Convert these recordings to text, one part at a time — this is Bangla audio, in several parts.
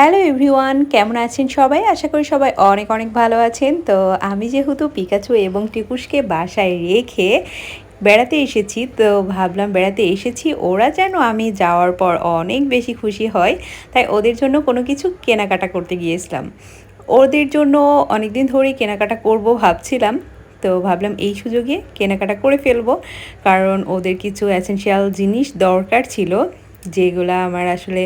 হ্যালো এভরিওয়ান, কেমন আছেন সবাই? আশা করি সবাই অনেক অনেক ভালো আছেন। তো আমি যেহেতু পিকাচু এবং টিকুসকে বাসায় রেখে বেড়াতে এসেছি, তো ভাবলাম বেড়াতে এসেছি। ওরা যেন আমি যাওয়ার পর অনেক বেশি খুশি হয়, তাই ওদের জন্য কোনো কিছু কেনাকাটা করতে গিয়েছিলাম। ওদের জন্য অনেক দিন ধরেই কেনাকাটা করব ভাবছিলাম, তো ভাবলাম এই সুযোগে কেনাকাটা করে ফেলব, কারণ ওদের কিছু অ্যাসেন্সিয়াল জিনিস দরকার ছিল। যেগুলো আমার আসলে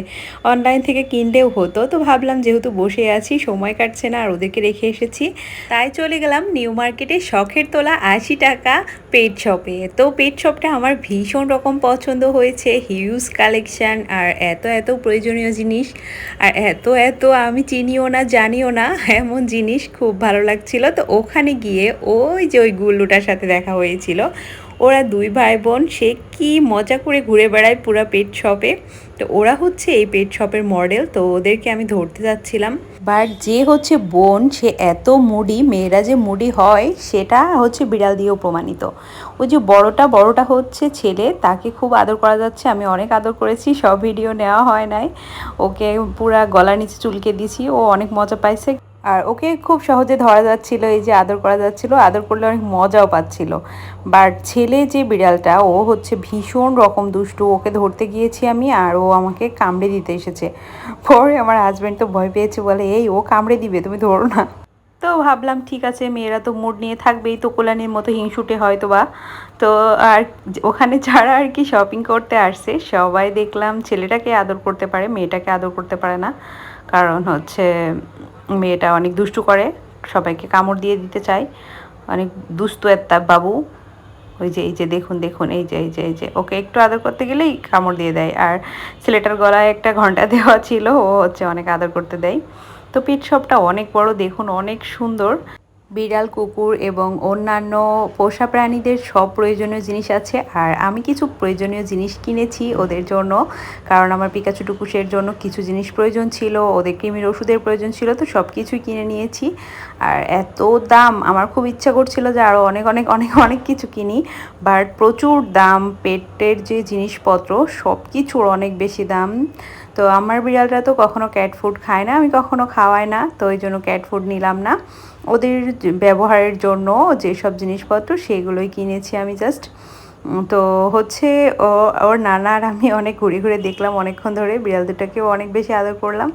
অনলাইন থেকে কিনলেও হতো। তো ভাবলাম যেহেতু বসে আছি, সময় কাটছে না আর ওদেরকে রেখে এসেছি, তাই চলে গেলাম নিউ মার্কেটে শখের তোলা আশি টাকা পেট শপে তো পেট শপটা আমার ভীষণ রকম পছন্দ হয়েছে হিউজ কালেকশান আর এত এত প্রয়োজনীয় জিনিস। আর এত এত আমি চিনিও না, জানিও না, এমন জিনিস খুব ভালো লাগছিল। তো ওখানে গিয়ে ওই যে ওই গুল্লুটার সাথে দেখা হয়েছিল ওরা দুই ভাই বোন সে কি মজা করে ঘুরে বেড়ায় পুরা পেট শপে তো ওরা হচ্ছে এই পেট শপের মডেল তো ওদেরকে আমি ধরতে যাচ্ছিলাম। বাট যে হচ্ছে বোন, সে এত মুডি, মেয়েরা যে মুডি হয়, সেটা হচ্ছে বিড়াল দিয়েও প্রমাণিত। ওই যে বড়টা বড়টা হচ্ছে ছেলে, তাকে খুব আদর করা যাচ্ছে, আমি অনেক আদর করেছি, সব ভিডিও নেওয়া হয় নাই। ওকে পুরা গলার নিচে চুলকে দিয়েছি, ও অনেক মজা পাইছে। আর ওকে খুব সহজে ধরা যাচ্ছিল, এই যে আদর করা যাচ্ছিল, আদর করলে অনেক মজাও পাচ্ছিল। বাট ছেলে যে বিড়ালটা, ও হচ্ছে ভীষণ রকম দুষ্টু, ওকে ধরতে গিয়েছি আমি আর ও আমাকে কামড়ে দিতে এসেছে। পরে আমার হাজব্যান্ড তো ভয় পেয়েছে, বলে, এই, ও কামড়ে দিবে, তুমি ধরো না। তো ভাবলাম, ঠিক আছে, মেয়েরা তো মুড নিয়ে থাকবেই তো কোলানির মতো হিংসুটে হয়তো বা। তো আর ওখানে যারা আর কি শপিং করতে আসছে, সবাই দেখলাম ছেলেটাকে আদর করতে পারে, মেয়েটাকে আদর করতে পারে না। কারণ হচ্ছে মেয়েটা অনেক দুষ্টু করে, সবাইকে কামড় দিয়ে দিতে চায়। অনেক দুস্তু একটা বাবু। ওই যে, এই যে দেখুন দেখুন, এই যে এই যে এই যে। ওকে একটু আদর করতে গেলেই কামড় দিয়ে দেয়। আর ছেলেটার গলায় একটা ঘণ্টা দেওয়া ছিল, ও হচ্ছে অনেক আদর করতে দেয়। তো পিঠ শপটা অনেক বড়, দেখুন, অনেক সুন্দর। বিড়াল, কুকুর এবং অন্যান্য পোষা প্রাণীদের সব প্রয়োজনীয় জিনিস আছে। আর আমি কিছু প্রয়োজনীয় জিনিস কিনেছি ওদের জন্য, কারণ আমার পিকাচু টুকুসের জন্য কিছু জিনিস প্রয়োজন ছিল, ওদের কৃমির ওষুধের প্রয়োজন ছিল, তো সব কিছুই কিনে নিয়েছি। আর এত দাম, আমার খুব ইচ্ছা করছিল যে আরও অনেক অনেক অনেক অনেক কিছু কিনি বাট প্রচুর দাম, পেটের যে জিনিসপত্র সব কিছুর অনেক বেশি দাম। তো আমার বিড়ালরা তো কখনো ক্যাট ফুড খায় না, আমি কখনো খাওয়াই না, তো ওই জন্য ক্যাট ফুড নিলাম না। ওদের ব্যবহারের জন্য যেসব জিনিসপত্র সেগুলোই কিনেছি আমি জাস্ট তো হচ্ছে ও, ওর নানার আমি অনেক ঘুরে ঘুরে দেখলাম, অনেকক্ষণ ধরে বিড়াল দুটাকেও অনেক বেশি আদর করলাম।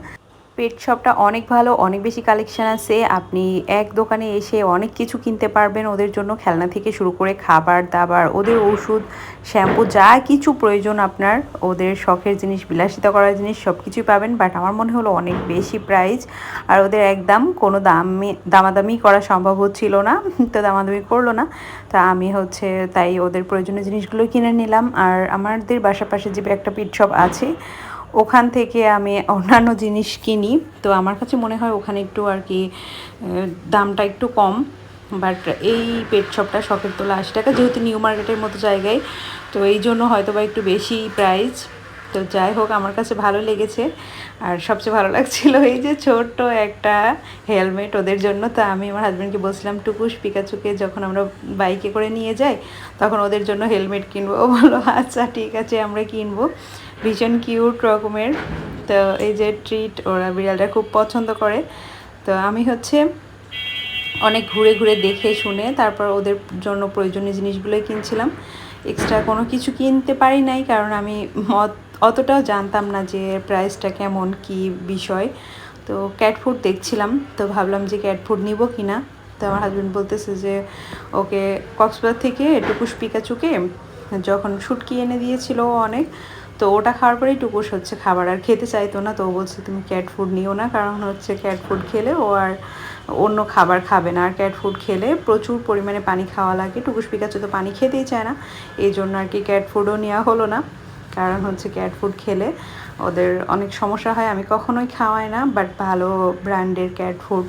পেট শপটা অনেক ভালো, অনেক বেশি কালেকশান আছে। আপনি এক দোকানে এসে অনেক কিছু কিনতে পারবেন ওদের জন্য খেলনা থেকে শুরু করে খাবার দাবার, ওদের ওষুধ, শ্যাম্পু, যা কিছু প্রয়োজন আপনার, ওদের শখের জিনিস, বিলাসিতা করার জিনিস সব কিছুই পাবেন। বাট আমার মনে হলো অনেক বেশি প্রাইস আর ওদের একদম কোনো দামি, দামাদামি করা সম্ভব হচ্ছিল না, তো দামাদামি করল না। তা আমি হচ্ছে তাই ওদের প্রয়োজনীয় জিনিসগুলো কিনে নিলাম। আর আমাদের বাসার পাশে যে একটা পিট শপ আছে ওখান থেকে আমি অন্যান্য জিনিস কিনি। তো আমার কাছে মনে হয় ওখানে একটু আর কি দামটা একটু কম। বাট এই পেট শপটা শখের তোলা আশি টাকা, যেহেতু নিউ মার্কেটের মতো জায়গায়, তো এই জন্য হয়তো বা একটু বেশি প্রাইস তো যাই হোক, আমার কাছে ভালো লেগেছে। আর সবচেয়ে ভালো লাগছিল এই যে ছোট্ট একটা হেলমেট ওদের জন্য। তো আমি আমার হাজব্যান্ডকে বলছিলাম, টুকুস, পিকাচুকে যখন আমরা বাইকে করে নিয়ে যাই, তখন ওদের জন্য হেলমেট কিনবো। ও বলল আচ্ছা ঠিক আছে, আমরা কিনবো। ভীষণ কিউট রকমের। তো এই যে ট্রিট ওরা বিড়ালটা খুব পছন্দ করে। তো আমি হচ্ছে অনেক ঘুরে ঘুরে দেখে শুনে তারপর ওদের জন্য প্রয়োজনীয় জিনিসগুলোই কিনছিলাম। এক্সট্রা কোনো কিছু কিনতে পারি নাই, কারণ আমি মত অতটাও জানতাম না যে প্রাইসটা কেমন, কি বিষয়। তো ক্যাট ফুড দেখছিলাম, তো ভাবলাম যে ক্যাট ফুড নিব কি না তো আমার হাজব্যান্ড বলতেছে যে, ওকে, কক্সবাজার থেকে টুকুস পিকাচুকে যখন শুটকি এনে দিয়েছিল অনেক, তো ওটা খাওয়ার পরেই টুকুস হচ্ছে খাবার। আর খেতে চাইতো না, তো ও বলছে, তুমি ক্যাট ফুড নিও না, কারণ হচ্ছে ক্যাট ফুড খেলে ও আর অন্য খাবার খাবে না। আর ক্যাট ফুড খেলে প্রচুর পরিমাণে পানি খাওয়া লাগে। টুকুস পিকাচু তো পানি খেতেই চায় না, এই জন্য আর কি ক্যাট ফুডও নেওয়া হলো না। কারণ হচ্ছে ক্যাট ফুড খেলে ওদের অনেক সমস্যা হয়। আমি কখনোই খাওয়াই না বাট ভালো ব্র্যান্ডের ক্যাট ফুড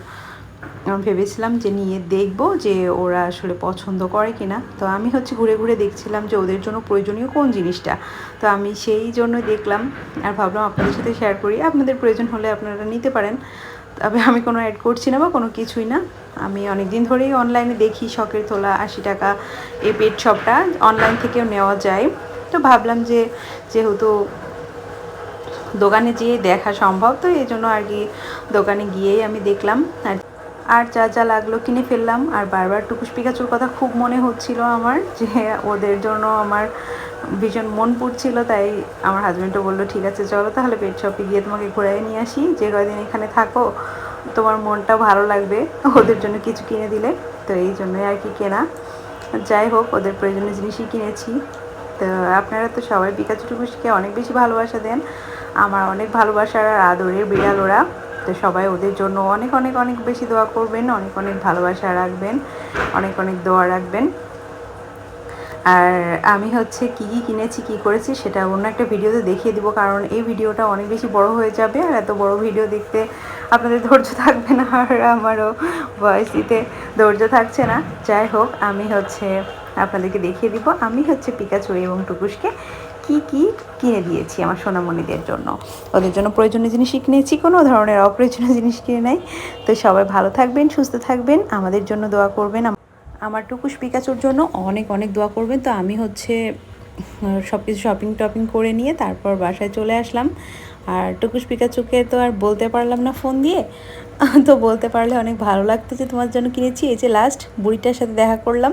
আমি ভেবেছিলাম যে নিয়ে দেখব যে ওরা আসলে পছন্দ করে কি না তো আমি হচ্ছে ঘুরে ঘুরে দেখছিলাম যে ওদের জন্য প্রয়োজনীয় কোন জিনিসটা। তো আমি সেই জন্য দেখলাম আর ভাবলাম আপনাদের সাথে শেয়ার করি। আপনাদের প্রয়োজন হলে আপনারা নিতে পারেন। তবে আমি কোনো অ্যাড করছি না বা কোনো কিছুই না। আমি অনেক দিন ধরেই অনলাইনে দেখি শখের তোলা আশি টাকা এই পেট শপটা অনলাইন থেকেও নেওয়া যায়। তো ভাবলাম যে যেহেতু দোকানে যেয়ে দেখা সম্ভব, তো এই জন্য আর কি দোকানে গিয়েই আমি দেখলাম। আর আর যা যা লাগল কিনে ফেললাম। আর বারবার টুকুস পিকাচুর কথা খুব মনে হচ্ছিল আমার, যে ওদের জন্য আমার ভীষণ মন পড়ছিল, তাই আমার হাজব্যান্ডও বলল, ঠিক আছে, চলো তাহলে পেট শপে গিয়ে তোমাকে ঘুরাই নিয়ে আসি। যে কয়দিন এখানে থাকো, তোমার মনটা ভালো লাগবে ওদের জন্য কিছু কিনে দিলে। তো এই জন্যই আর কি কেনা। যাই হোক, ওদের প্রয়োজনীয় জিনিসই কিনেছি। তো আপনারা তো সবাই পিকাচু টুকুসকে অনেক বেশি ভালোবাসা দেন। আমার অনেক ভালোবাসার আর আদরের বিড়াল ওরা। তো সবাই ওদের জন্য অনেক অনেক অনেক বেশি দোয়া করবেন, অনেক অনেক ভালোবাসা রাখবেন, অনেক অনেক দোয়া রাখবেন। আর আমি হচ্ছে কি কি কিনেছি, কি করেছি সেটা অন্য একটা ভিডিওতে দেখিয়ে দিব, কারণ এই ভিডিওটা অনেক বেশি বড় হয়ে যাবে আর এত বড় ভিডিও দেখতে আপনাদের ধৈর্য থাকবে না, আর আমারও ভয়েস দিতে ধৈর্য থাকছে না। যাই হোক, আমি হচ্ছে আপনাদেরকে দেখিয়ে দিব। আমি হচ্ছে পিকাচু এবং টুকুসকে কি কি কিনে দিয়েছি আমার সোনামণিদের জন্য। ওদের জন্য প্রয়োজনীয় জিনিসই কিনেছি কোনো ধরনের অপ্রয়োজনীয় জিনিস কিনে নেই। তো সবাই ভালো থাকবেন, সুস্থ থাকবেন, আমাদের জন্য দোয়া করবেন। আমার টুকুস পিকাচুর জন্য অনেক অনেক দোয়া করবেন। তো আমি হচ্ছে সব কিছু শপিং টপিং করে নিয়ে তারপর বাসায় চলে আসলাম। আর টুকুস পিকাচুকে তো আর বলতে পারলাম না ফোন দিয়ে। তো বলতে পারলে অনেক ভালো লাগতো যে তোমার জন্য কিনেছি। এই যে লাস্ট বুড়িটার সাথে দেখা করলাম।